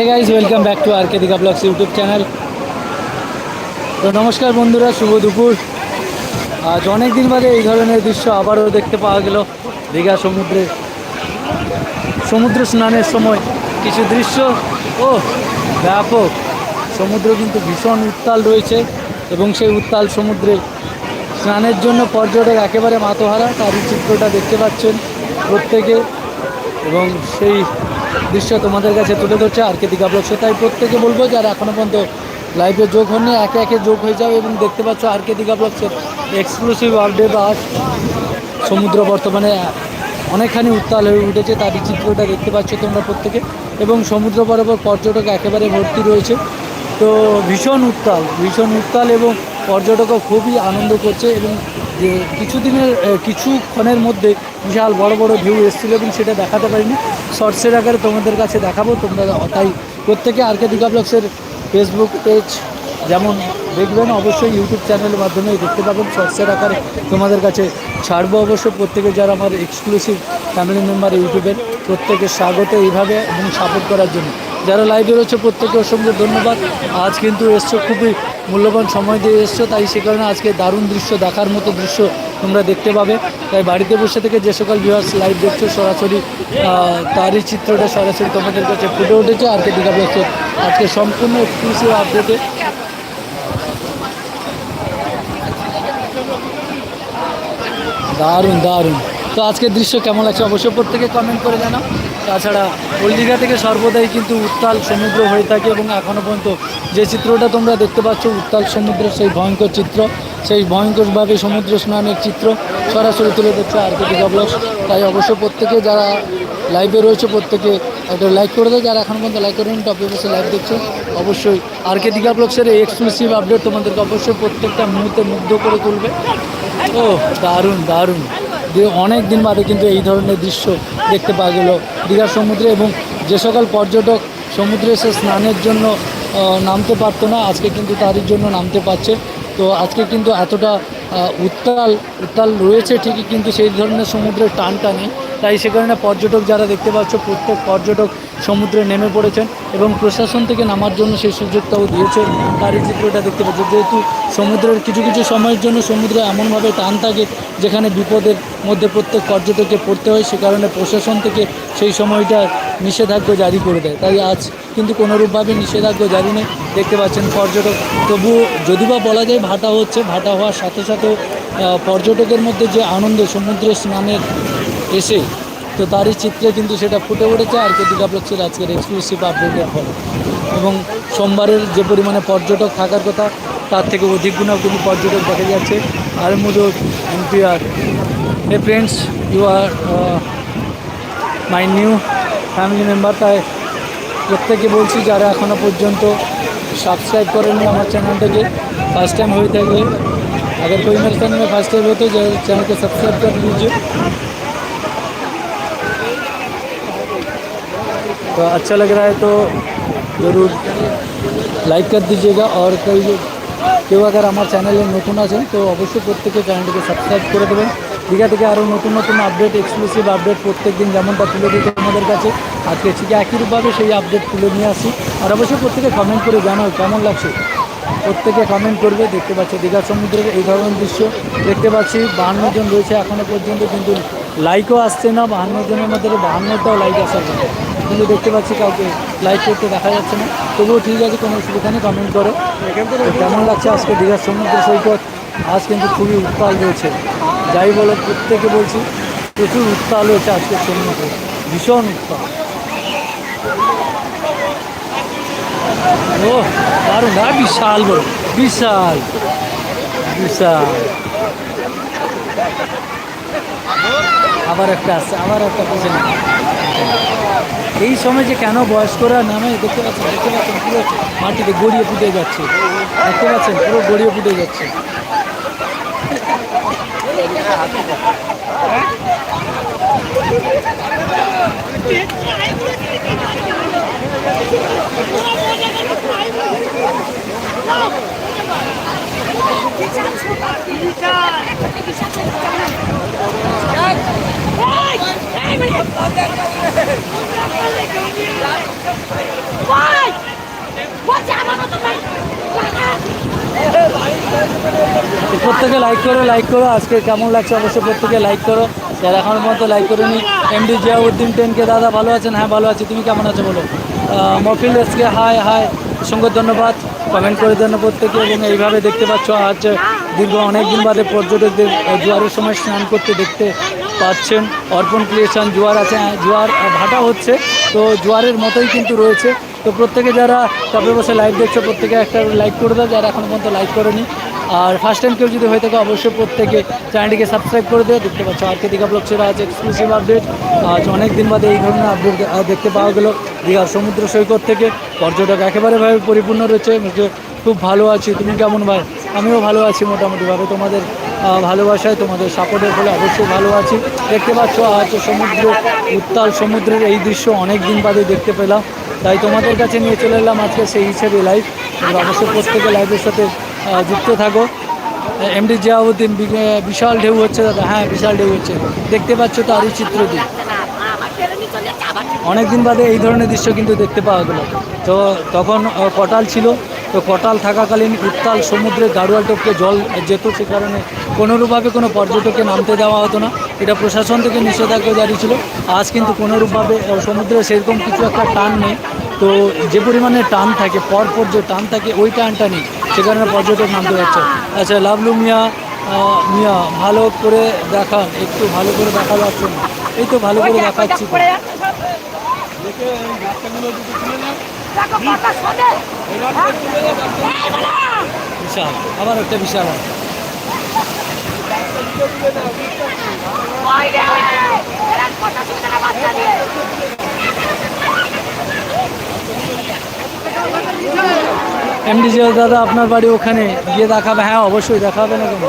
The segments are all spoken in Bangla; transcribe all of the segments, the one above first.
Hey guys welcome back to R K Digha vlogs YouTube channel তো নমস্কার বন্ধুরা, শুভ দুপুর। আজ অনেক দিন বাদে এই ধরনের দৃশ্য আবারও দেখতে পাওয়া গেল দীঘা সমুদ্রে। সমুদ্র স্নানের সময় কিছু দৃশ্য। ও, ব্যাপক। সমুদ্র কিন্তু ভীষণ উত্তাল রয়েছে এবং সেই উত্তাল সমুদ্রে স্নানের জন্য পর্যটক একেবারে মাতোহারা। তারই চিত্রটা দেখতে পাচ্ছেন প্রত্যেকে। এবং সেই দৃশ্য তোমাদের কাছে তুলে ধরছে আর কে দীঘা ব্লগসে তাই প্রত্যেকে বলব যারা এখনও পর্যন্ত লাইভে যোগ হননি, একে একে যোগ হয়ে যাও এবং দেখতে পাচ্ছ আর কে দীঘা ব্লগসের এক্সক্লুসিভ আপডেট আজ সমুদ্র বর্তমানে অনেকখানি উত্তাল হয়ে উঠেছে তারই চিত্রটা দেখতে পাচ্ছ তোমরা প্রত্যেকে। এবং সমুদ্র বরাবর পর্যটক একেবারে ভর্তি রয়েছে। তো ভীষণ উত্তাল ভীষণ উত্তাল এবং পর্যটকও খুবই আনন্দ করছে এবং যে কিছুদিনের কিছুক্ষণের মধ্যে বিশাল বড় বড় ভিউ এসেছিল এবং সেটা দেখাতে পারিনি। শর্টসের আকারে তোমাদের কাছে দেখাবো। তোমরা তাই প্রত্যেকে আর কে ব্লগসের ফেসবুক পেজ যেমন দেখবেন, অবশ্যই ইউটিউব চ্যানেলের মাধ্যমে দেখতে পাবেন। শর্টসের আকারে তোমাদের কাছে ছাড়বো অবশ্য। প্রত্যেকে যারা আমার এক্সক্লুসিভ ফ্যামিলি মেম্বার ইউটিউবের প্রত্যেকে স্বাগত এইভাবে এবং সাপোর্ট করার জন্য। যারা লাইভে রয়েছে, প্রত্যেকে অসংখ্য ধন্যবাদ। আজ কিন্তু এসছো, খুবই মূল্যবান সময় দিয়ে এসছো। তাই সে কারণে আজকে দারুণ দৃশ্য, দেখার মতো দৃশ্য তোমরা দেখতে পাবে। তাই বাড়িতে বসে থেকে যে সকল ভিউয়ার্স লাইভ দেখছ, সরাসরি তারই চিত্রটা সরাসরি তোমাদের কাছে ফুটে উঠেছে। আর কে দীঘা আজকে সম্পূর্ণ এক্সক্লুসিভ আপডেটে দারুণ দারুণ। তো আজকের দৃশ্য কেমন লাগছে অবশ্যই প্রত্যেকে কমেন্ট করে জানাও। তাছাড়া দীঘা থেকে সর্বদাই কিন্তু উত্তাল সমুদ্র হয়ে থাকে এবং এখনও পর্যন্ত যে চিত্রটা তোমরা দেখতে পাচ্ছ, উত্তাল সমুদ্রের সেই ভয়ঙ্কর চিত্র সেই ভয়ঙ্করভাবে সমুদ্র স্নানের চিত্র সরাসরি তুলে ধরছে আর কে দীঘা ব্লগস তাই অবশ্যই প্রত্যেকে যারা লাইভে রয়েছে, প্রত্যেকে একটা লাইক করে দেয়। যারা এখন পর্যন্ত লাইক করেন, টপে বসে লাইভ দেখছ। অবশ্যই আর কে দীঘা ব্লগসের এই এক্সক্লুসিভ আপডেট তোমাদেরকে অবশ্যই প্রত্যেকটা মুহূর্তে মুগ্ধ করে তুলবে। ও, দারুণ দারুণ। অনেক দিন বাদে কিন্তু এই ধরনের দৃশ্য দেখতে পাওয়া গেল। দীঘার সমুদ্রে এবং যে সকল পর্যটক সমুদ্রে এসে স্নানের জন্য নামতে পারতো না, আজকে কিন্তু তারই জন্য নামতে পারছে। তো আজকে কিন্তু এতটা উত্তাল উত্তাল রয়েছে ঠিকই কিন্তু সেই ধরনের সমুদ্রের টান নেই তাই সে কারণে পর্যটক যারা দেখতে পাচ্ছ, প্রত্যেক পর্যটক সমুদ্রে নেমে পড়েছেন এবং প্রশাসন থেকে নামার জন্য সেই সুযোগটাও দিয়েছে তারই চিত্রটা দেখতে পাচ্ছি। যেহেতু সমুদ্রের কিছু কিছু সময়ের জন্য সমুদ্র এমনভাবে টান থাকে যেখানে বিপদের মধ্যে প্রত্যেক পর্যটককে পড়তে হয়, সে কারণে প্রশাসন থেকে সেই সময়টা নিষেধাজ্ঞা জারি করে দেয়। তাই আজ কিন্তু কোনোরূপভাবে নিষেধাজ্ঞা জারি নেই। দেখতে পাচ্ছেন পর্যটক। তবু যদি বা বলা যায় ভাটা হচ্ছে, ভাটা হওয়ার সাথে সাথে পর্যটকের মধ্যে যে আনন্দ সমুদ্রে স্নানের এসে তো তারই চিত্রে কিন্তু সেটা ফুটে উঠেছে আর কেতিকা ব্লগসের আজকের এক্সক্লুসিভ আপডেটের ফলে। এবং সোমবারের যে পরিমাণে পর্যটক থাকার কথা, তার থেকে অধিক গুণাও কিন্তু পর্যটক দেখা যাচ্ছে। আর মুজুর NPR. Hey friends you are my new family member তাই প্রত্যেকে বলছি, যারা এখনও পর্যন্ত সাবস্ক্রাইব করেন আমার চ্যানেলটাকে ফার্স্ট টাইম হয়ে থাকলে আগের পরিমাণ চ্যানেলে ফার্স্ট টাইম হতো फर्स्ट সাবস্ক্রাইব করে দিয়েছে तो अच्छा लग रहा है तो ज़रूर লাইক कर दीजिएगा और कई কেউ আগার আমার চ্যানেলে নতুন আছেন তো অবশ্যই প্রত্যেকে চ্যানেলটিকে সাবস্ক্রাইব করে দেবেন দীঘা থেকে আরও নতুন নতুন আপডেট এক্সক্লুসিভ আপডেট প্রত্যেক দিন যেমনটা তুলে দিই তোমাদের কাছে আজকে ঠিক একইভাবে সেই আপডেট তুলে নিয়ে আসি আর অবশ্যই প্রত্যেকে কমেন্ট করে জানাও কেমন লাগছে প্রত্যেকে কমেন্ট করবে দেখতে পাচ্ছি দীঘা সমুদ্রের এই ধরনের দৃশ্য দেখতে পাচ্ছি বাহান্ন জন রয়েছে এখনও পর্যন্ত কিন্তু লাইকও আসছে না বাহান্ন জনের মধ্যে বাহান্নটাও লাইক আসার কথা কিন্তু দেখতে পাচ্ছি, কাউকে লাইক করতে দেখা যাচ্ছে না। তবুও ঠিক আছে, কোনো অসুবিধা নেই কমেন্ট করো। কেমন লাগছে আজকে দীঘার সমুদ্র সৈকত? আজ কিন্তু খুবই উত্তাল রয়েছে। যাই বলো, প্রত্যেকে বলছি, প্রচুর উত্তাল রয়েছে আজকে সমুদ্রে। ভীষণ উত্তাল। ও দারুণ না বিশাল বড়, বিশাল বিশাল। আবার একটা আছে, আবার একটা পিছনে এই সময় যে কেন বয়স্করা নামে, দেখতে পাচ্ছেন দেখতে পাচ্ছেন পুরো মাটিতে গড়িয়ে ফুটে যাচ্ছে। দেখতে পাচ্ছেন, পুরো গড়িয়ে ফুটে যাচ্ছে। Why? তো প্রত্যেকে লাইক করো লাইক করো। আজকে কেমন লাগছে অবশ্যই প্রত্যেকে লাইক করো। যারা এখন পর্যন্ত লাইক করেনি এমডি জিয়াউদ্দিন টেনকে দাদা ভালো আছেন? হ্যাঁ ভালো আছি। তুমি কেমন আছো বলো? মফিল এসকে হাই হাই অসংখ্য ধন্যবাদ। কমেন্ট করে দেন প্রত্যেকে এবং এইভাবে দেখতে পাচ্ছ আজ দীর্ঘ অনেক দিন বাদে পর্যটকদের জোয়ারের সময় স্নান করতে দেখতে পাচ্ছেন। অর্পণ ক্রিয়েশন জোয়ার আছে হ্যাঁ, জোয়ার ভাটা হচ্ছে। তো জোয়ারের মতোই কিন্তু রয়েছে। তো প্রত্যেকে যারা টপে বসে লাইভ দেখছ প্রত্যেকে একটা লাইক করে দাও। যারা এখনও পর্যন্ত লাইক করেনি আর ফার্স্ট টাইম কেউ যদি হয়ে থাকে, অবশ্যই প্রত্যেকে চ্যানেলটিকে সাবস্ক্রাইব করে দেয় দেখতে পাচ্ছ আজকে দীঘা ব্লগ ছিল আজ এক্সক্লুসিভ আপডেট আজ অনেক দিন বাদে এই ধরনের আপডেট দেখতে পাওয়া গেল দীঘার সমুদ্র সৈকত থেকে। পর্যটক একেবারে ভাবে পরিপূর্ণ রয়েছে খুব ভালো আছি। তুমি কেমন ভাই? আমিও ভালো আছি মোটামুটিভাবে। তোমাদের ভালোবাসায়, তোমাদের সাপোর্টের ফলে অবশ্যই ভালো আছি। দেখতে পাচ্ছ আজ সমুদ্র, উত্তাল সমুদ্রের এই দৃশ্য অনেক দিন বাদে দেখতে পেলাম। তাই তোমাদের কাছে নিয়ে চলে এলাম আজকে সেই হিসেবে লাইভ অবশ্যই প্রত্যেকে লাইভের সাথে যুক্ত থাকো। এমডি জিয়াউদ্দিন বিশাল ঢেউ হচ্ছে দাদা। হ্যাঁ বিশাল ঢেউ হচ্ছে। দেখতে পাচ্ছ তো এই চিত্রটি। অনেক দিন বাদে এই ধরনের দৃশ্য কিন্তু দেখতে পাওয়া গেল। তো তখন কটাল ছিল। তো কটাল থাকাকালীন উত্তাল সমুদ্রে গাড়ুয়া টোপকে জল যেত। সে কারণে কোনোরূপভাবে কোনো পর্যটককে নামতে দেওয়া হতো না। এটা প্রশাসন থেকে নিষেধাজ্ঞা জারি ছিল। আজ কিন্তু কোনোরূপভাবে সমুদ্রে সেরকম কিছু একটা টান নেই। তো যে পরিমাণে টান থাকে, পরপর যে টান থাকে, ওই টানটা নেই। সে কারণে পর্যটক নামতে পারছে আচ্ছা লাভলু মিয়া মিয়া ভালো করে দেখান একটু ভালো করে দেখা যাচ্ছে না। এই তো ভালো করে দেখাচ্ছি। তো। বিশাল আবার একটা বিশাল হয়। এমডি জিয়া দাদা, আপনার বাড়ি ওখানে? গিয়ে দেখাবে? হ্যাঁ অবশ্যই দেখাবে না কেন?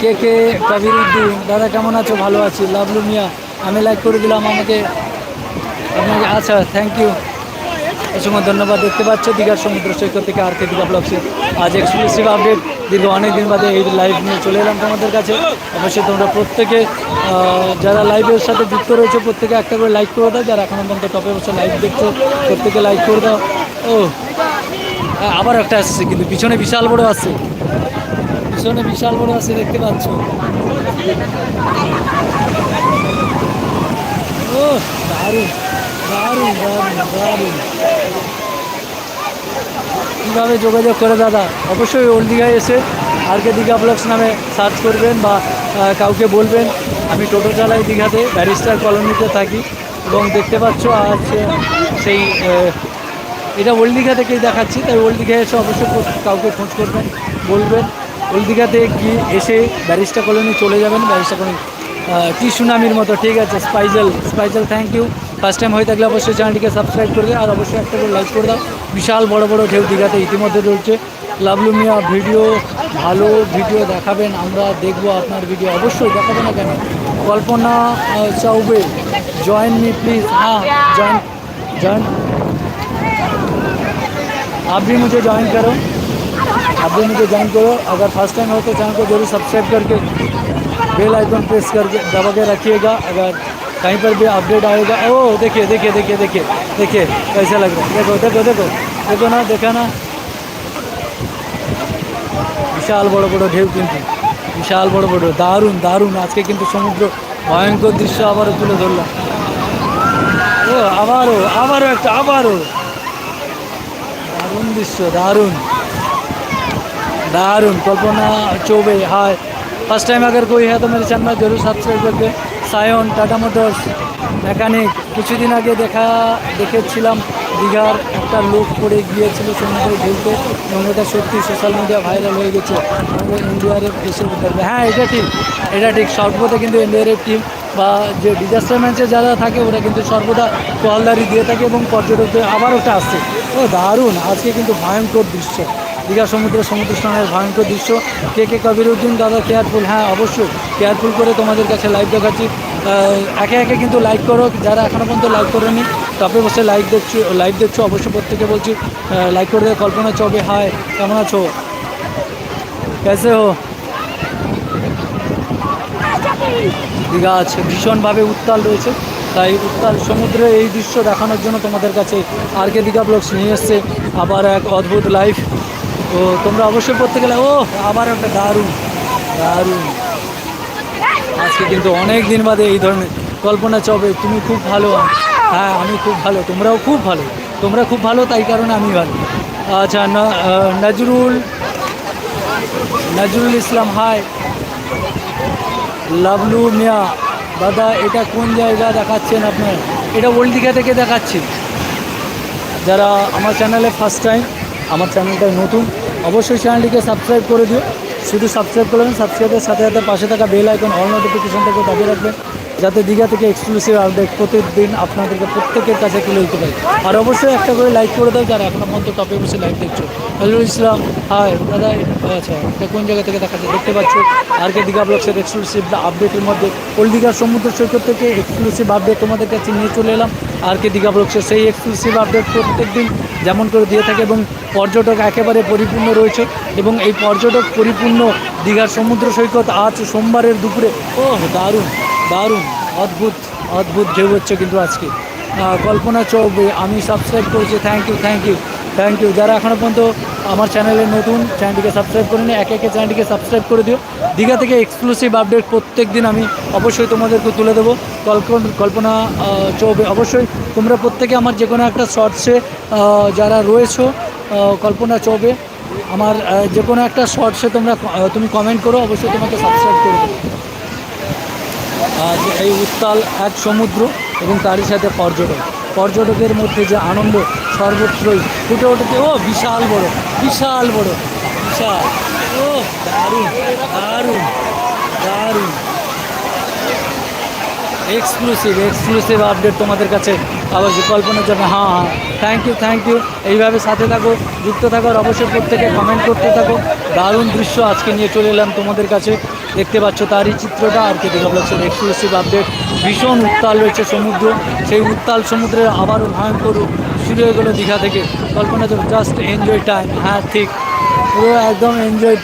কে কে কবির উদ্দিন দাদা, কেমন আছো? ভালো আছি। লাভলু মিয়া। আমি লাইক করে দিলাম আমাকে। আপনাকে আচ্ছা থ্যাংক ইউ অসংখ্য ধন্যবাদ। দেখতে পাচ্ছ দীঘার সমুদ্র সৈকত থেকে আর কে দীঘা ব্লগসে আজ এক্সক্লুসিভ আপডেট দীর্ঘ অনেক দিন বাদে এই লাইভ নিয়ে চলে এলাম তোমাদের কাছে। অবশ্যই তোমরা প্রত্যেকে যারা লাইভের সাথে যুক্ত রয়েছে, প্রত্যেকে একটা করে লাইক করে দাও। যারা এখনও পর্যন্ত টপে বসে লাইভ দেখছ, প্রত্যেকে লাইক করে দাও। ও আবার একটা আসছে কিন্তু, পিছনে বিশাল বড় আসছে। পিছনে বিশাল বড় আছে দেখতে পাচ্ছ? ও, দারুণ দারুণ দারুণ দারুণ। কীভাবে যোগাযোগ করে দাদা? অবশ্যই ওল্ড দীঘায় এসে আর কে দীঘা ব্লগস নামে সার্চ করবেন বা কাউকে বলবেন। আমি টোটো চালাই দীঘাতে ব্যারিস্টার কলোনিতে থাকি এবং দেখতে পাচ্ছ আজ সেই এটা ওল্ড দীঘা থেকেই দেখাচ্ছি। তাই ওল্ড দীঘায় এসে অবশ্যই কাউকে খোঁজ করবেন, বলবেন। ওল্ড দীঘাতে গিয়ে এসে ব্যারিস্টার কলোনি চলে যাবেন। ব্যারিস্টার কলোনি টি সুনামির মতো, ঠিক আছে? স্পাইজাল স্পাইজাল থ্যাংক ইউ ফার্স্ট টাইম হয়ে থাকলে অবশ্যই চ্যানেলটিকে সাবস্ক্রাইব করে দিও। আর অবশ্যই একটা করে লাইক করে দাও। বিশাল বড় বড় ঢেউ দীঘাতে ইতিমধ্যে চলছে লাভলু মিয়া ভিডিও ভালো ভিডিও দেখাবেন আমরা দেখবো আপনার ভিডিও অবশ্যই দেখাবো না কেন কল্পনা আহ, চৌবে জয়েন মি প্লিজ হ্যাঁ জয়েন জয়েন आप भी मुझे ज्वाइन करो आप भी मुझे ज्वाइन करो अगर फर्स्ट टाइम हो तो चैनल को जरूर सब्सक्राइब करके बेल आइकन प्रेस करके दबा के रखिएगा अगर कहीं पर भी अपडेट आएगा ओ देखिए देखिए देखिए देखिए देखिए कैसा लग रहा है देखो देखो देखो देखो ना देखा ना বিশাল বড় বড় ঢেউ কিন্তু বিশাল বড় বড় দারুণ দারুণ আজকে কিন্তু সমুদ্র ভয়ঙ্কর দৃশ্য আবারও তুলে ধরলাম ও আবারও আবারও একটা আবারও দারুণ দৃশ্য দারুণ दारुण Kalpana Choubey hi first time अगर कोई है तो मेरे चैनल में जरूर सब्सक्राइब करके সায়ন, টাটা মোটরস, মেকানিক। কিছুদিন আগে দেখা, দেখেছিলাম দীঘার একটা লোক পড়ে গিয়েছিল সমুদ্রে ঢেলতে। এবং এটা সত্যি সোশ্যাল মিডিয়া ভাইরাল হয়ে গেছে। আমাদের ইন্ডিয়ার এসে উদ্ধার হ্যাঁ এটা ঠিক। এটা ঠিক। সর্বদা কিন্তু ইন্ডিয়ার টিম বা যে ডিজাস্টার ম্যাচে যারা থাকে, ওরা কিন্তু সর্বদা টহলদারি দিয়ে থাকে এবং পর্যটকদের আবার ওটা আসছে। ও দারুণ! আজকে কিন্তু ভয়ঙ্কর দৃশ্য। দীঘা সমুদ্র সমুদ্র স্নানের ভয়ঙ্কর দৃশ্য। কে কে কবির উদ্দিন, দাদা কেয়ারফুল হ্যাঁ অবশ্যই। কেয়ারফুল করে তোমাদের কাছে লাইভ দেখাচ্ছি। একে একে কিন্তু লাইক করো, যারা এখনও পর্যন্ত লাইক করেনি তবে বসে লাইক দেখছ লাইভ দেখছ, অবশ্যই প্রত্যেকে বলছি লাইক করে কল্পনা চবে। হায় কেমন আছো? কেসে হো? দীঘা আছে, ভীষণভাবে উত্তাল রয়েছে। তাই উত্তাল সমুদ্রে এই দৃশ্য দেখানোর জন্য তোমাদের কাছে আর কে দীঘা ব্লগস নিয়ে এসছে। আবার এক অদ্ভুত লাইফ তো তোমরা অবশ্যই পড়তে গেলে, ও, আবার একটা দারুণ দারুণ। আজকে কিন্তু অনেক দিন বাদে এই ধরনের কল্পনা চবে তুমি খুব ভালো হ্যাঁ আমি খুব ভালো, তোমরাও খুব ভালো, তোমরা খুব ভালো, তাই কারণে আমি ভালো। আচ্ছা নজরুল নজরুল ইসলাম, হাই। লাভলু মিয়া, দাদা, এটা কোন জায়গা দেখাচ্ছেন আপনার এটা ওল্ড থেকে দেখাচ্ছি। যারা আমার চ্যানেলে ফার্স্ট টাইম আমার চ্যানেলটা নতুন অবশ্যই চ্যানেলটিকে সাবস্ক্রাইব করে দিও। শুধু সাবস্ক্রাইব করবেন সাবস্ক্রাইবের সাথে সাথে পাশে থাকা বেল আইকন অল নোটিফিকেশনটাকে দাবিয়ে রাখবেন যাতে দীঘা থেকে এক্সক্লুসিভ আপডেট প্রতিদিন আপনাদেরকে প্রত্যেকের কাছে তুলে দিতে পারি। আর অবশ্যই একটা করে লাইক করে দাও, যারা এখনও পর্যন্ত টপে বসে লাইক দেখছ। নজরুল ইসলাম হাই দাদা আচ্ছা এটা কোন জায়গা থেকে দেখাচ্ছে দেখতে পাচ্ছ, আর কে দীঘা ব্লগসের এক্সক্লুসিভ আপডেটের মধ্যে ওল্ড দীঘার সমুদ্র সৈকত থেকে এক্সক্লুসিভ আপডেট তোমাদের কাছে নিয়ে চলে এলাম। আর কে দীঘা ব্লগসের সেই এক্সক্লুসিভ আপডেট প্রত্যেক দিন যেমন করে দিয়ে থাকে এবং পর্যটক একেবারে পরিপূর্ণ রয়েছে এবং এই পর্যটক পরিপূর্ণ দীঘার সমুদ্র সৈকত আজ সোমবারের দুপুরে ও দারুণ দারুণ, অদ্ভুত অদ্ভুত ঢেউ হচ্ছে কিন্তু আজকে। কল্পনা চৌবে, আমি সাবস্ক্রাইব করেছি thank you thank you thank you যারা এখনও পর্যন্ত আমার চ্যানেলে নতুন, চ্যানেলটিকে সাবস্ক্রাইব করে করেনি, একে একে চ্যানেলটিকে সাবস্ক্রাইব করে দিও। দীঘা থেকে এক্সক্লুসিভ আপডেট প্রত্যেক দিন আমি অবশ্যই তোমাদেরকে তুলে দেবো। কল্পনা চৌবে, অবশ্যই তোমরা প্রত্যেকে আমার যে কোনো একটা শর্টসে যারা রয়েছো কল্পনা চৌবে, আমার যে কোনো একটা শর্টসে তোমরা তুমি কমেন্ট করো, অবশ্যই তোমাকে সাবস্ক্রাইব করে দেবো। এই উত্তাল এক সমুদ্র এবং তারই সাথে পর্যটক। পর্যটকের মধ্যে যে আনন্দ সর্বত্রই ফুটে ওঠেছে ও, বিশাল বড় বিশাল বড়, বিশাল। ও, দারুণ দারুণ দারুণ। এক্সক্লুসিভ এক্সক্লুসিভ আপডেট তোমাদের কাছে। আবার কল্পনার জন্য হ্যাঁ হ্যাঁ থ্যাংক ইউ থ্যাংক ইউ এইভাবে সাথে থাকো, যুক্ত থাকো আর অবশ্যই প্রত্যেকে কমেন্ট করতে থাকো। দারুণ দৃশ্য আজকে নিয়ে চলে এলাম তোমাদের কাছে। দেখতে পাচ্ছ তারই চিত্রটা আর কি দীঘা ব্লগসের এক্সক্লুসিভ আপডেট ভীষণ উত্তাল রয়েছে সমুদ্র। সেই উত্তাল সমুদ্রের আবারও ভয়ঙ্কর শুরু হয়ে গেলো দীঘা থেকে। কল্পনা জাস্ট এনজয় টাইম হ্যাঁ ঠিক। পুরো একদম এনজয়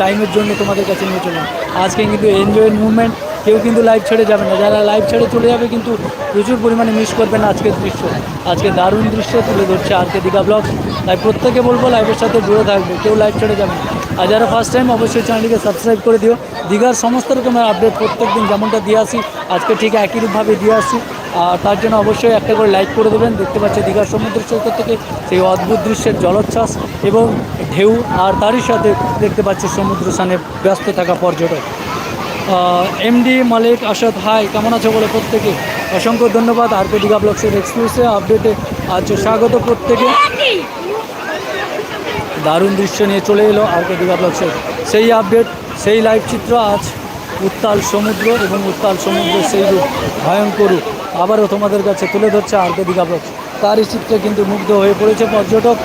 টাইমের জন্য তোমাদের কাছে নিয়ে চললাম আজকে কিন্তু এনজয়ের মুভমেন্ট কেউ কিন্তু লাইভ ছেড়ে যাবে না। যারা লাইভ ছেড়ে চলে যাবে কিন্তু প্রচুর পরিমাণে মিস করবে না আজকের দৃশ্য। আজকে দারুণ দৃশ্য তুলে ধরছে আজকে দীঘা ব্লগ তাই প্রত্যেকে বলব লাইভের সাথে জুড়ে থাকবে, কেউ লাইভ ছেড়ে যাবে না। আর যারা ফার্স্ট টাইম অবশ্যই চ্যানেলটিকে সাবস্ক্রাইব করে দিও। দীঘার সমস্ত রকমের আপডেট প্রত্যেক দিন যেমনটা দিয়ে আসি, আজকে ঠিক একই রূপভাবে দিয়ে আসছি। আর তার জন্য অবশ্যই একটা করে লাইক করে দেবেন। দেখতে পাচ্ছি দীঘার সমুদ্র সৈকত থেকে সেই অদ্ভুত দৃশ্যের জলোচ্ছ্বাস এবং ঢেউ আর তারই সাথে দেখতে পাচ্ছি সমুদ্র স্থানে ব্যস্ত থাকা পর্যটক। এমডি মালিক আসাদ হাই কেমন আছো বলে প্রত্যেকে? অসংখ্য ধন্যবাদ। আর কে দীঘা ব্লগসের এক্সক্লুসিভ আপডেটে আজ স্বাগত প্রত্যেকে। দারুণ দৃশ্য নিয়ে চলে এলো আর কে দীঘা ব্লগসের সেই আপডেট সেই লাইভ চিত্র আজ উত্তাল সমুদ্র এবং উত্তাল সমুদ্রের সেই রূপ, ভয়ঙ্কর রূপ। আবারও তোমাদের কাছে তুলে ধরছে আর দীঘা ব্লগস তারই চিত্রে কিন্তু মুগ্ধ হয়ে পড়েছে পর্যটক।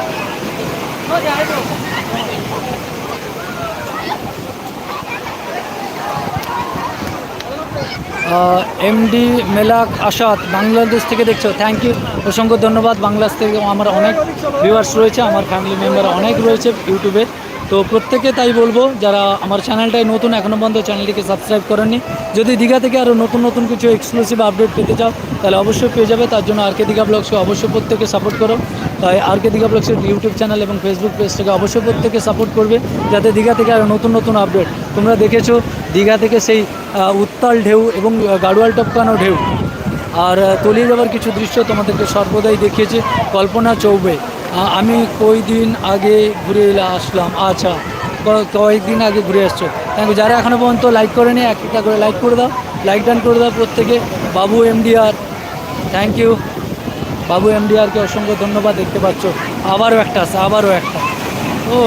এমডি মেলাক আসাদ, বাংলাদেশ থেকে দেখছ। থ্যাংক ইউ অসংখ্য ধন্যবাদ। বাংলাদেশ থেকে আমার অনেক ভিউয়ার্স রয়েছে, আমার ফ্যামিলি মেম্বার অনেক রয়েছে ইউটিউবে তো প্রত্যেকে তাই বলব, যারা আমার চ্যানেলটাই নতুন এখনও পর্যন্ত চ্যানেলটিকে সাবস্ক্রাইব করেননি, যদি দীঘা থেকে আরও নতুন নতুন কিছু এক্সক্লুসিভ আপডেট পেতে চাও, তাহলে অবশ্যই পেয়ে যাবে। তার জন্য আর কে দীঘা ব্লগসকে অবশ্যই প্রত্যেকে সাপোর্ট করো। তাই আর কে দীঘা ব্লগসের ইউটিউব চ্যানেল এবং ফেসবুক পেজটাকে অবশ্যই প্রত্যেকে সাপোর্ট করবে, যাতে দীঘা থেকে আরও নতুন নতুন আপডেট তোমরা দেখেছ দীঘা থেকে সেই উত্তাল ঢেউ এবং গাড়োয়াল টপকানো ঢেউ। আর তলিয়ে যাওয়ার কিছু দৃশ্য তোমাদেরকে সর্বদাই দেখিয়েছে। কল্পনা চৌবে। আমি কয়দিন আগে ঘুরে আসলাম। আচ্ছা কয়েকদিন আগে ঘুরে আসছো। থ্যাংক ইউ যারা এখনও পর্যন্ত লাইক করেনি একটা করে লাইক করে দাও। লাইক ডান করে দাও প্রত্যেকে। বাবু এমডিআর থ্যাংক ইউ বাবু এমডিআরকে অসংখ্য ধন্যবাদ দেখতে পাচ্ছ। আবারও একটা আছে, আবারও একটা। ও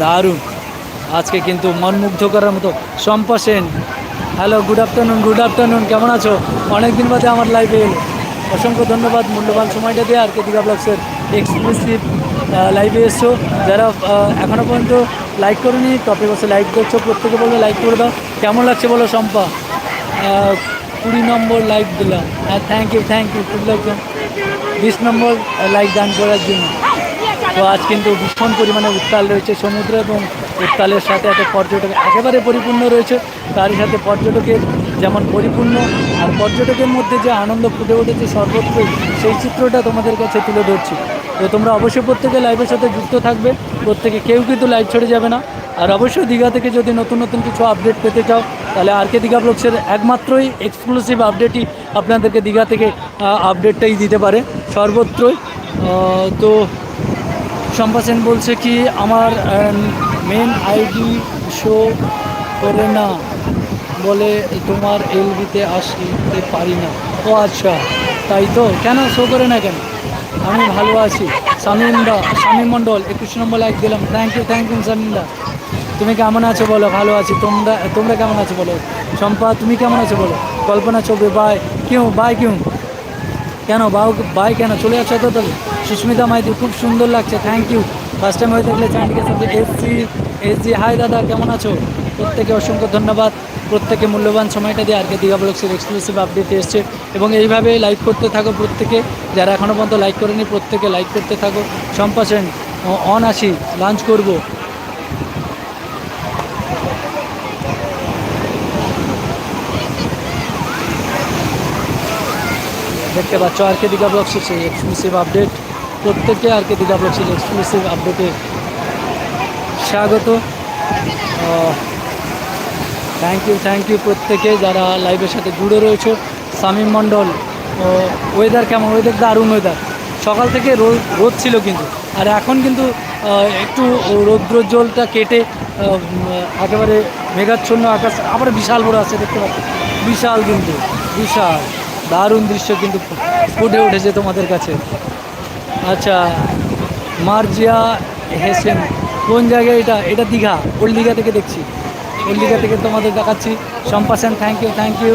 দারুণ। আজকে কিন্তু মনমুগ্ধ করার মতো। Shampa Sen hello good afternoon good afternoon কেমন আছো? অনেক দিন বাদে আমার লাইভে এলো। অসংখ্য ধন্যবাদ মূল্যবান সময়টা দিয়ে আর কে দীঘা ব্লগসের এক্সক্লুসিভ লাইভে এসছো যারা এখনও পর্যন্ত লাইক করেনি টপে বসে লাইক করছ, প্রত্যেকে বলবে লাইক করে দাও। কেমন লাগছে বলো শম্পা? কুড়ি নম্বর লাইক দিলাম। হ্যাঁ থ্যাংক ইউ থ্যাংক ইউ খুব লাগলাম বিশ নম্বর লাইক দান করার জন্য। তো আজ কিন্তু ভীষণ পরিমাণে উত্তাল রয়েছে সমুদ্র এবং উত্তালের সাথে এত পর্যটক একেবারে পরিপূর্ণ রয়েছে। তারই সাথে পর্যটকের যেমন পরিপূর্ণ, আর পর্যটকের মধ্যে যে আনন্দ ফুটে উঠেছে সর্বত্রই, সেই চিত্রটা তোমাদের কাছে তুলে ধরছি। তো তোমরা অবশ্যই প্রত্যেকে লাইভের সাথে যুক্ত থাকবে। প্রত্যেকে কেউ কিন্তু লাইভ ছেড়ে যাবে না। আর অবশ্যই দীঘা থেকে যদি নতুন নতুন কিছু আপডেট পেতে চাও, তাহলে আর কে দীঘা ব্লগসের একমাত্রই এক্সক্লুসিভ আপডেটই আপনাদেরকে দীঘা থেকে আপডেটটাই দিতে পারে। সর্বত্রই তো শম্পা সেন বলছে কি, আমার মেন আইডি শো করে না। বলে, তোমার এলবিতে আসতে পারি না। ও আচ্ছা তাই তো? কেন শো করে না কেন? আমি ভালো আছি। শামিমদা শামীম মণ্ডল, একুশ নম্বর লাইক দিলাম। থ্যাংক ইউ থ্যাংক ইউ শামিমদা তুমি কেমন আছো বলো? ভালো আছি। তোমরা তোমরা কেমন আছো বলো? শম্পা তুমি কেমন আছো বলো? কল্পনা চৌবে বাই কেউ বাই কেউ। কেন, বাউ বাই কেন? চলে যাচ্ছে তো তাহলে সুস্মিতা মাইতি, খুব সুন্দর লাগছে। থ্যাংক ইউ ফার্স্ট টাইম হয়ে থাকলে চ্যানেলকে সাথে এস জি এস হাই দাদা, কেমন আছো? প্রত্যেকে অসংখ্য ধন্যবাদ। প্রত্যেকে মূল্যবান সময়টা দিয়ে আজকে দীঘা ব্লগসের এক্সক্লুসিভ আপডেট এসছে। এবং এইভাবে লাইক করতে থাকো প্রত্যেকে। যারা এখনও পর্যন্ত লাইক করেনি, প্রত্যেকে লাইক করতে থাকো। সম্পাসেন অন আসি লাঞ্চ করব। দেখতে পাচ্ছ আর কে দীঘা ব্লগসের সেই এক্সক্লুসিভ আপডেট প্রত্যেককে আর কে দীঘা ব্লগসের এক্সক্লুসিভ আপডেটে স্বাগত। থ্যাংক ইউ থ্যাংক ইউ প্রত্যেকে যারা লাইভের সাথে জুড়ে রয়েছে। সামিম মণ্ডল ওয়েদার কেমন? ওয়েদার দারুণ ওয়েদার সকাল থেকে রোদ রোদ ছিল কিন্তু। আর এখন কিন্তু একটু রৌদ্রোজ্জ্বলটা কেটে একেবারে মেঘাচ্ছন্ন আকাশ, আবার বিশাল বড় আছে, দেখতে পাচ্ছি। বিশাল কিন্তু, বিশাল। দারুণ দৃশ্য কিন্তু ফুটে উঠেছে তোমাদের কাছে। আচ্ছা মার্জিয়া হেসেন, কোন জায়গায় এটা? এটা দীঘা ওল্ড দীঘা থেকে দেখছি? দীঘা থেকে তোমাদের দেখাচ্ছি। Shampa Shampa Sen thank you thank you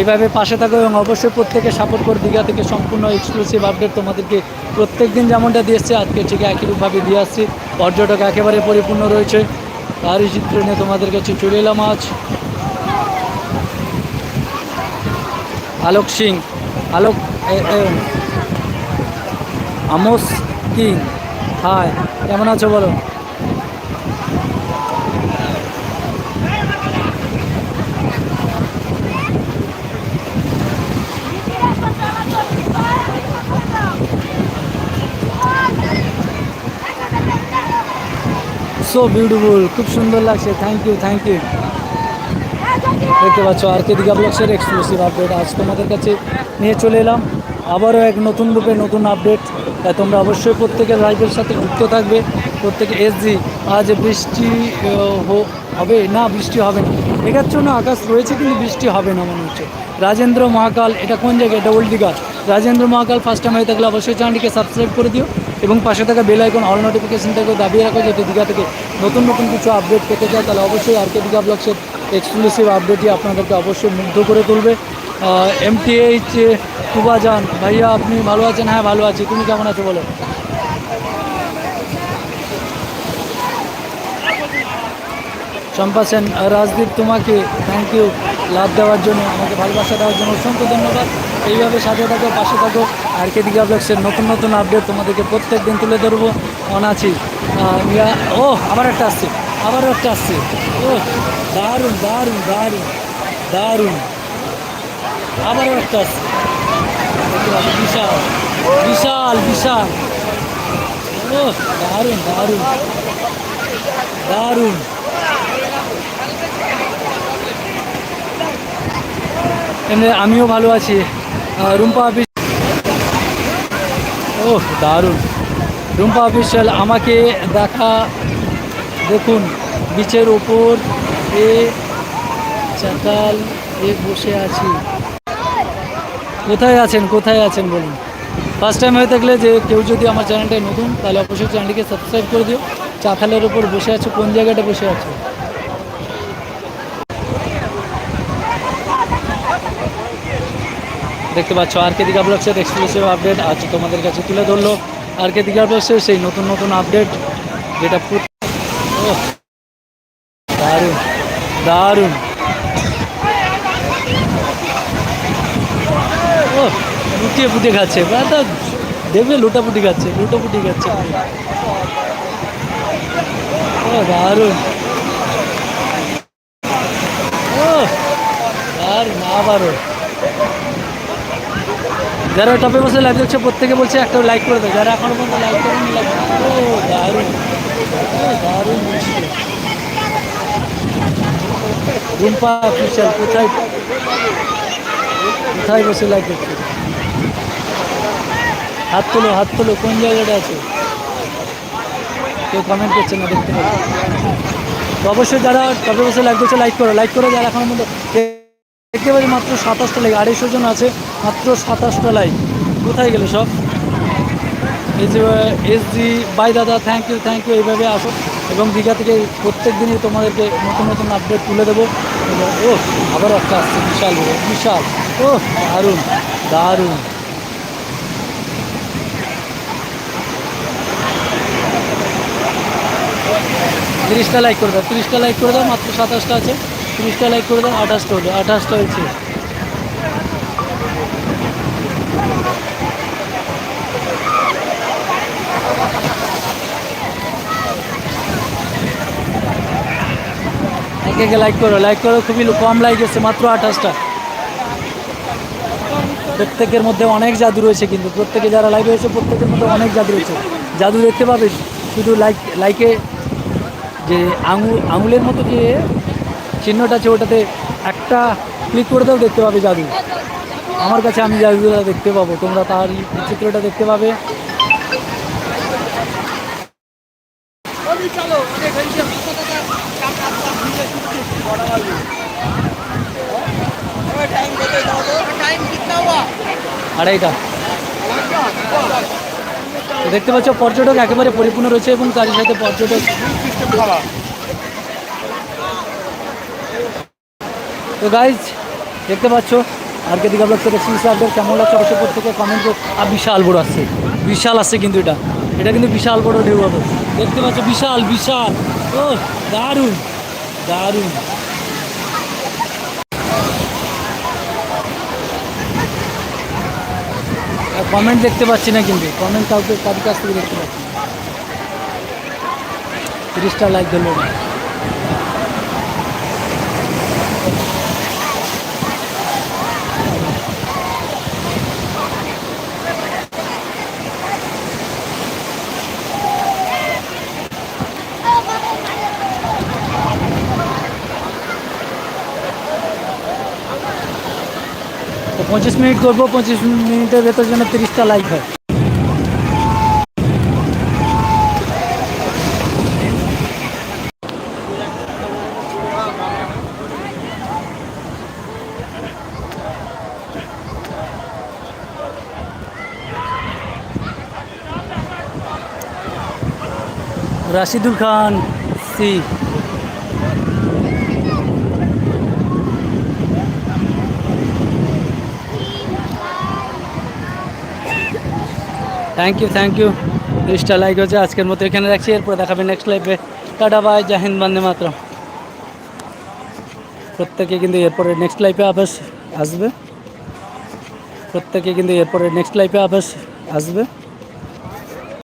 এইভাবে পাশে থাকো এবং অবশ্যই প্রত্যেকে সাপোর্ট করে। দীঘা থেকে সম্পূর্ণ এক্সক্লুসিভ আপডেট তোমাদেরকে প্রত্যেক দিন যেমনটা দিয়ে এসছে, আজকে ঠিক একইরূপভাবে দিয়ে আসছি। পর্যটক একেবারে পরিপূর্ণ রয়েছে। তারই চিত্র নিয়ে তোমাদের কাছে চলে এলাম আজ। Alok Singh, Alok Amos king. Hi কেমন আছো বলো? সো বিউটিফুল খুব সুন্দর লাগছে। থ্যাংক ইউ থ্যাংক ইউ দেখতে পাচ্ছ আর কে দীঘা ব্লগসের এক্সক্লুসিভ আপডেট আজ তোমাদের কাছে নিয়ে চলে এলাম। আবারও এক নতুন রূপে নতুন আপডেট তাই তোমরা অবশ্যই প্রত্যেকের লাইভের সাথে যুক্ত থাকবে। প্রত্যেকে এসজি আজ বৃষ্টি হবে? না, বৃষ্টি হবে না। মেঘাচ্ছন্ন আকাশ রয়েছে কিন্তু বৃষ্টি হবে না মনে হচ্ছে। রাজেন্দ্র মহাকাল, এটা কোন জায়গায়? এটা old Rajendra Mahakal first time হয়ে থাকলে অবশ্যই চ্যানেলটিকে সাবস্ক্রাইব করে দিও। এবং পাশে থাকা বেল আইকন অল নোটিফিকেশন থেকে দাবিয়ে রাখো যাতে দীঘা থেকে নতুন নতুন কিছু আপডেট পেতে চায় তাহলে অবশ্যই আর কে দীঘা ব্লগসের এক্সক্লুসিভ আপডেটই আপনাদেরকে অবশ্যই মুগ্ধ করে তুলবে। এম এমটিএইচ তুবাজান ভাইয়া আপনি ভালো আছেন? হ্যাঁ ভালো আছি। তুমি কেমন আছো বলো? চম্পা সেন, রাজদীপ তোমাকে থ্যাংক ইউ লাভ দেওয়ার জন্য, আমাকে ভালোবাসা দেওয়ার জন্য অসংখ্য ধন্যবাদ। এইভাবে সাথে থাকো পাশে থাকো। আর কে দিঘা ব্লগসের নতুন নতুন আপডেট তোমাদেরকে প্রত্যেক দিন তুলে ধরবো। অন আছি আহ, ও আবার একটা আসছে আবারও একটা আসছে। ও দারুণ দারুণ দারুণ দারুণ। আবারও একটা আসছে। বিশাল বিশাল বিশাল। ও দারুণ দারুণ দারুণ। এমনি আমিও ভালো আছি। রুম্পা অফিস ও দারুণ রুম্পা অফিসিয়াল আমাকে দেখা, দেখুন বিচের ওপর এ চাকাল এ বসে আছি। কোথায় আছেন? কোথায় আছেন বলুন। ফার্স্ট টাইম হয়ে থাকলে যে কেউ যদি আমার চ্যানেলটায় নতুন, তাহলে অবশ্যই চ্যানেলটিকে সাবস্ক্রাইব করে দিও। চাতালের ওপর বসে আছো, কোন জায়গাটা বসে আছো? দেখতে পাচ্ছ আর কে দিঘা ব্লগসের এক্সক্লুসিভ আপডেট আজ তোমাদের কাছে তুলে ধরলো আর কে দিঘা ব্লগসের সেই নতুন নতুন আপডেট যেটা দারুণ দারুণ। লুটিয়ে পুটে খাচ্ছে। দেখবে লুটাপুটি খাচ্ছে, লুটোপুটি খাচ্ছে। ও দারুণ। ও আবারও। যারা টপে বসে লাইভ দেখছে প্রত্যেকে বলছে, একটা লাইক করে দেয় যারা এখনও পর্যন্ত লাইক করেনি লাইক ও রুম্পা কোথায়? বসে লাইক করছে? হাত তোলো হাত তোলো, কোন জায়গাটা আছে? কেউ কমেন্ট করছে না, দেখতে অবশ্যই যারা টপে বসে লাইক করছে লাইক করো লাইক করে, যারা এখনও মধ্যে পাচ্ছি মাত্র সাতাশটা লাইক আড়াইশো জন আছে, মাত্র সাতাশটা লাইক কোথায় গেলে সব? এই যে এস জি বাই দাদা থ্যাংক ইউ থ্যাংক ইউ এইভাবে আসো। এবং দীঘা থেকে প্রত্যেক দিনই তোমাদেরকে নতুন নতুন আপডেট তুলে দেবো। এবং, ও, আবার একটা আসছে, বিশাল বিশাল। ও, দারুণ দারুণ। তিরিশটা লাইক করে দাও, তিরিশটা লাইক করে দাও, মাত্র সাতাশটা আছে। তিরিশটা লাইক করে দাও আঠাশটা হলো, আঠাশটা হয়েছে। একে লাইক করো লাইক করো, খুবই কম লাইক এসছে, মাত্র আঠাশটা। প্রত্যেকের মধ্যে অনেক জাদু রয়েছে কিন্তু, প্রত্যেকে যারা লাইক রয়েছে, প্রত্যেকের মধ্যে অনেক জাদু রয়েছে। জাদু দেখতে পাবে, শুধু লাইক লাইকে যে আঙুল, আঙুলের মতো যে চিহ্নটা আছে ওটাতে একটা ক্লিক করে দাও, দেখতে পাবে জাদু। আমার কাছে আমি জাদুটা দেখতে পাবো। তোমরা তার চিত্রটা দেখতে পাবে। আড়াইটা দেখতে পাচ্ছ, পর্যটক একেবারে পরিপূর্ণ রয়েছে এবং তার সাথে পর্যটক তো গাইজ দেখতে পাচ্ছ আর কে থেকে সিরিজ আপডেট কেমন লাগছে অবশ্যই প্রত্যেকে কমেন্ট করে। আর বিশাল বড় আসছে বিশাল আসছে কিন্তু এটা। এটা কিন্তু বিশাল বড় ঢেউ হবে। দেখতে পাচ্ছ, বিশাল বিশাল। ও, দারুণ। দারুণ। কমেন্ট দেখতে পাচ্ছি না কিন্তু। কমেন্ট কাউকে কার কাছ থেকে দেখতে পাচ্ছি তিরিশটা লাইক ধরলো। না পঁচিশ মিনিট করব পঁচিশ মিনিটের ভেতর যেন তিরিশটা লাইক হয় রাশিদুল খান সি থ্যাংক ইউ থ্যাংক ইউ তিরিশটা লাইক হয়েছে, আজকের মতো এখানে রাখছি। এরপরে দেখাবে নেক্সট লাইফে টাটা বাই জাহিন বান্দে মাত্র প্রত্যেকে কিন্তু এরপরে নেক্সট লাইফে আবাস আসবে। প্রত্যেকে কিন্তু এরপরে নেক্সট লাইফে আবাস আসবে।